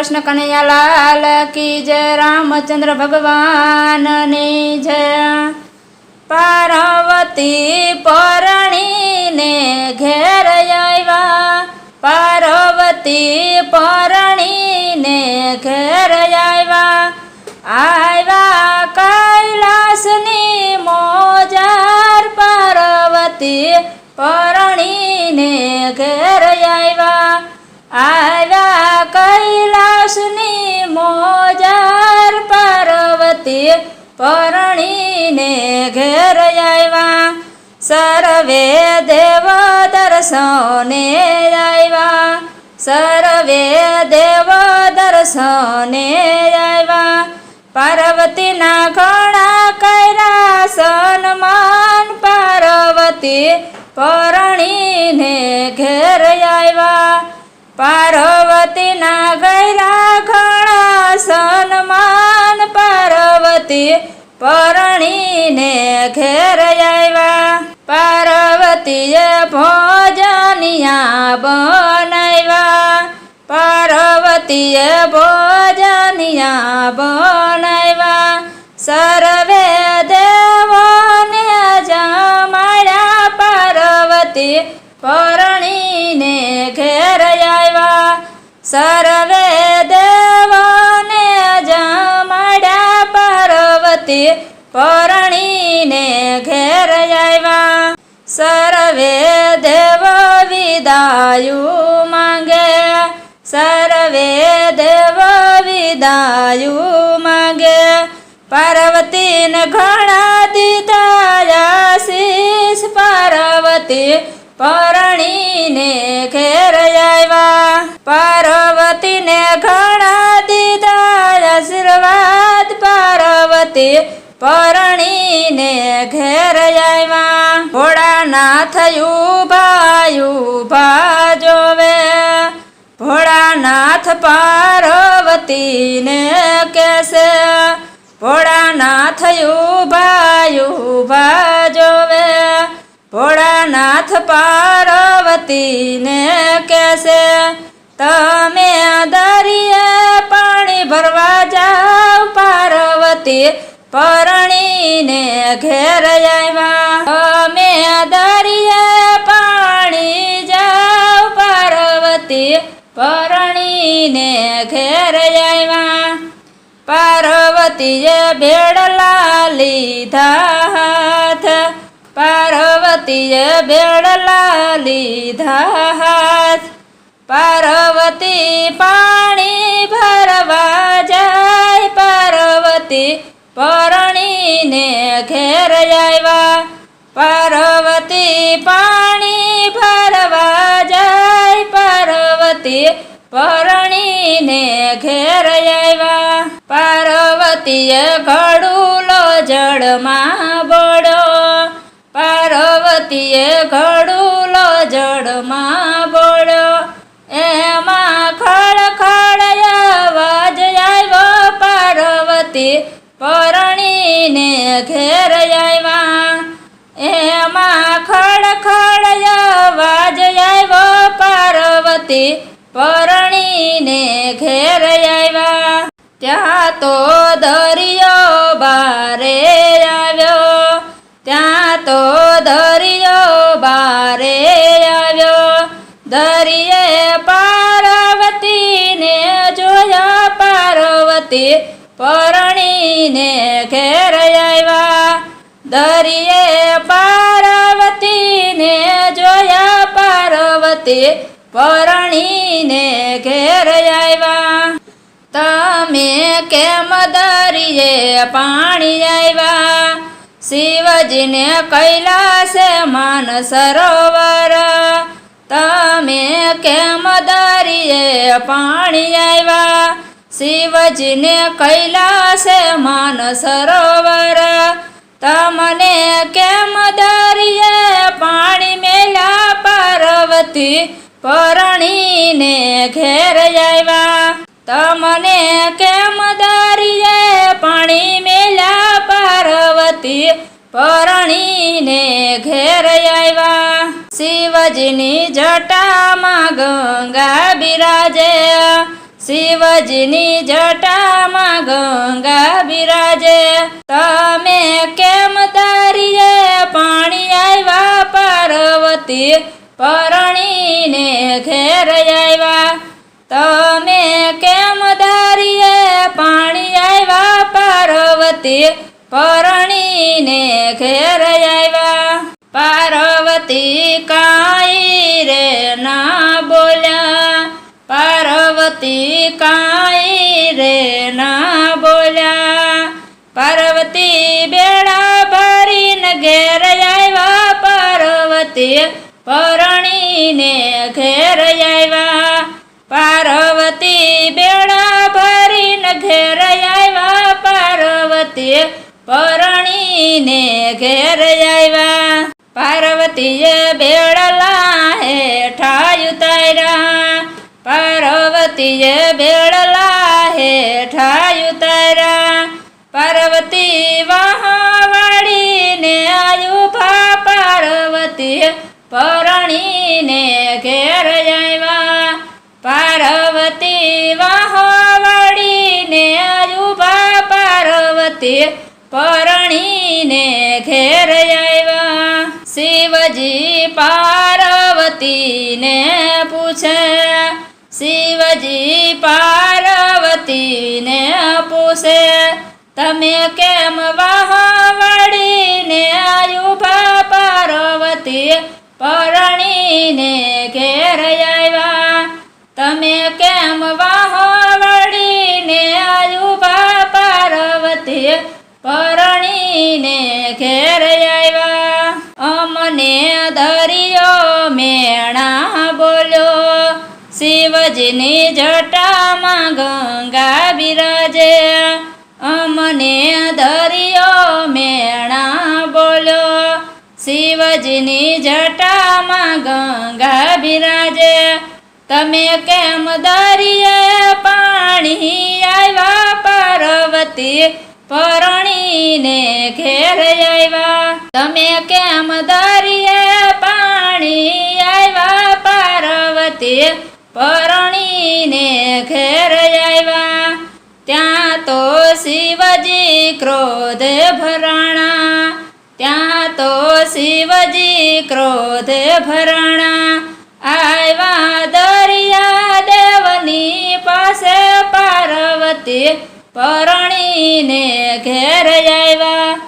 કૃષ્ણ કનૈયાલાલ કી જય, રામચંદ્ર ભગવાનની જય. પાર્વતી પરણીને ઘેર આવ્યા. પાર્વતી પરણીને ઘેર આવ્યા. આવ્યા કૈલાસની મોજાર પાર્વતી પરણીને ઘેર આવ્યા. આવ્યા કૈલાસની મોજાર પાર્વતી પરણીને ઘેર આવ્યા સર્વે દેવ દર્શને આવ્યા સર્વે દેવ દર્શને આવ્યા પાર્વતીના ઘેર આવ્યા પાર્વતીએ ભોજનિયા બનાવ્યા પાર્વતીએ ભોજનિયા બનાવ્યા સર્વે દેવોને જમાડ્યા પાર્વતી પરણીને ઘેર આવ્યા સર્વે દેવોને જમાડ્યા પાર્વતી પરણીને વિદાયુ માંગે. પાર્વતીને ઘણા દીધા આશીષ. પાર્વતી પરણીને ઘેર આવ્યા. પાર્વતીને ઘણા દીધા આશીર્વાદ. પાર્વતી પરણીને ઘેર આવ્યા. ભોળાનાથ ભા જોવે ભોળાનાથ પાર્વતીને કેસે ભોળાનાથ ઉભાયું ભાજોવે ભોળાનાથ પાર્વતીને કહેશે, તમે દરિયે પાણી ભરવા જાઓ પાર્વતી પરણીને ઘેર આવ્યા. તમે દરિયે પાણી જાઓ પાર્વતી પરણીને ઘેર આવ્યા પાર્વતીએ બેડલા લીધા હાથ. પાર્વતીએ બેડલા લીધા હાથ. પાર્વતી પાણી ભરવા જાય. પાર્વતી પરણીને ઘેર આવ્યા. પાર્વતી પાણી ભરવા જાય. પાર્વતી પરણીને ઘેર આવ્યા. પાર્વતીએ ઘડુલો જળમાં બળો. પાર્વતીએ ઘડુલો જળમાં બળો. એમાં ખડખડ અવાજ આવ્યો પાર્વતી પરણીને ઘેર આવ્યા. એમાં ખડખડ અવાજ આવ્યો પાર્વતી પરણીને ઘેર દરિયો બારે આવ્યો. ત્યાં તો દરિયો બારે આવ્યો. દરિયે પાર્વતીને જોયા પાર્વતી પરણીને ઘેર આવ્યા. દરિયે પાર્વતીને જોયા પાર્વતી પરણીને ઘેર આવ્યા. તમે કેમ દરિયે પાણી આવ્યા શિવજીને કૈલાસે માન સરોવર. તમે કેમ દરિયે પાણી આવ્યા શિવજીને કૈલાસે માન સરોવર. તમને કેમ દરિયે પાણી મેલા પાર્વતી પરણીને ઘેર આવ્યા તમને કેમ દરિયે પાણી મેલા પાર્વતી પરણીને ઘેર આવ્યા શિવજીની જટામાં ગંગા બિરાજે. શિવજીની જટામાં ગંગા બિરાજે. તમે કેમ તારીએ પાણી આવ્યા પાર્વતી પરણીને કાંઈ રે ના બોલ્યા. પાર્વતી બેડા ભરીને ઘેર આવ્યા પાર્વતી પરણીને ઘેર આવ્યા પાર્વતી બેડા ભરીને ઘેર આવ્યા પાર્વતી પરણીને ઘેર આવ્યા પાર્વતીએ બેડલા હેઠાયું પાર્વતીએ બેડલા હેઠા ઉતાર્યા પાર્વતી વહાવાળીને આયુ ભા પાર્વતી પરણીને ઘેર આવ્યા પાર્વતી વહાવાળીને આયુ ભા પાર્વતી પરણીને ઘેર આવ્યા શિવજી પાર્વતીને પૂછે શિવજી પાર્વતીને પૂછે, તમે કેમ વહાવડીને આયુભા પાર્વતી પરણીને ઘેર આવ્યા તમે કેમ વહાવડીને આયુભા પાર્વતી પરણીને ઘેર આવ્યા અમને દરિયો શિવજીની જટામાં ગંગા બિરાજે. અમને દરિયો મેણા બોલો. શિવજીની જટામાં ગંગા બિરાજે. તમે કેમ દરિયે પાણી આવ્યા પાર્વતી પરણીને ઘેર આવ્યા તમે કેમ દરિયે પાણી આવ્યા પાર્વતી પરણીને ઘેર આવ્યા. ત્યાં તો શિવજી ક્રોધે ભરાણા. ત્યાં તો શિવજી ક્રોધે ભરાણા. આવ્યા દરિયા દેવની પાસે પાર્વતી પરણીને ઘેર આવ્યા.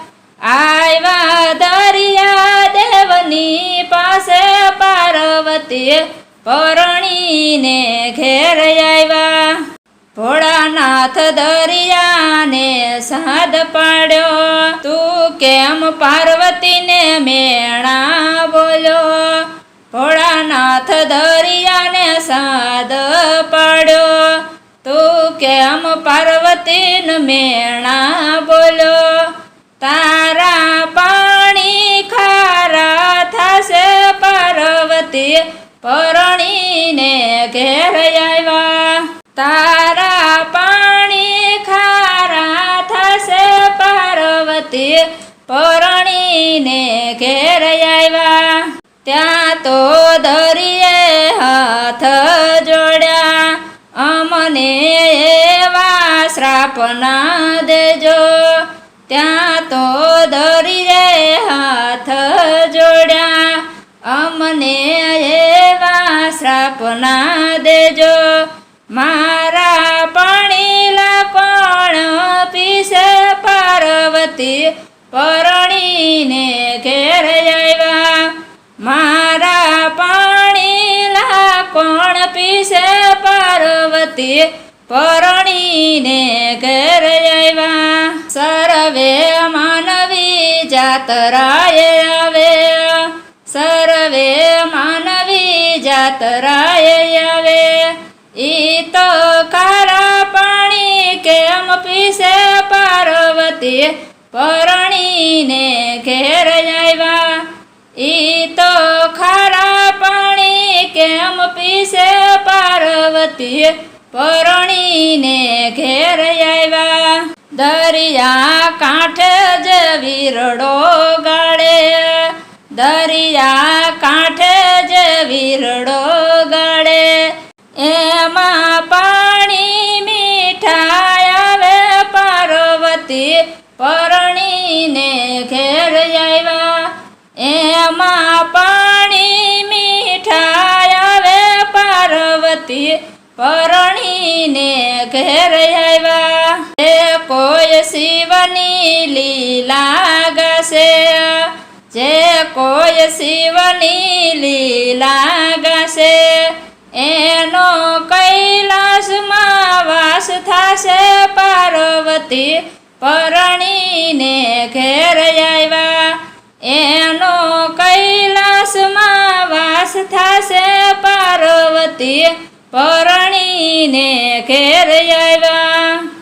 આવ્યા દરિયા દેવની પાસે પાર્વતી પરણીને ઘેર આવ્યા ભોળાનાથ દરિયાને સાદ પાડ્યો. તું કેમ પાર્વતીને મેણા બોલ્યો ભોળાનાથ દરિયાને સાદ પાડ્યો. તું કેમ પાર્વતીને મેણા બોલ્યો તારા પાણી ખારા થશે પાર્વતી. પરણીને ઘેર આવ્યા. તારા પાણી ખારા થશે પાર્વતી. પરણીને ઘેર આવ્યા. ત્યાં તો દરિયે હાથ જોડ્યા. અમને એવા શ્રાપ ના દેજો. ત્યાં તો દેજો મારા પાણીલા કોણ પીસે પાર્વતી પરણીને ઘેર આવ્યા? મારા પાણીલા કોણ પીસે પાર્વતી પરણીને ઘેર આવ્યા? સર્વે માનવી જાતરાય આવે સર્વે જાતરાએ આવે. ઈ તો ખારા પાણી કેમ પીસે પાર્વતી પરણીને ઘેર આવ્યા ઈ તો ખારા પાણી કેમ પીસે પાર્વતી પરણીને ઘેર આવ્યા દરિયા કાંઠે જ વિરડો ગાળે. દરિયા કાંઠે જે વીરડો ગળે, એમાં પાણી મીઠાઈ આવે, પાર્વતી પરણીને ઘેર આવ્યા. એમાં પાણી મીઠાઈ આવે, પાર્વતી પરણીને ઘેર આવ્યા. કોઈ શિવની લીલા ગશે. જે કોઈ શિવની લીલા ગાશે, એનો કૈલાસમાં વાસ થશે. પાર્વતી પરણીને ઘેર આવ્યા. એનો કૈલાસમાં વાસ થશે. પાર્વતી પરણીને ઘેર આવ્યા.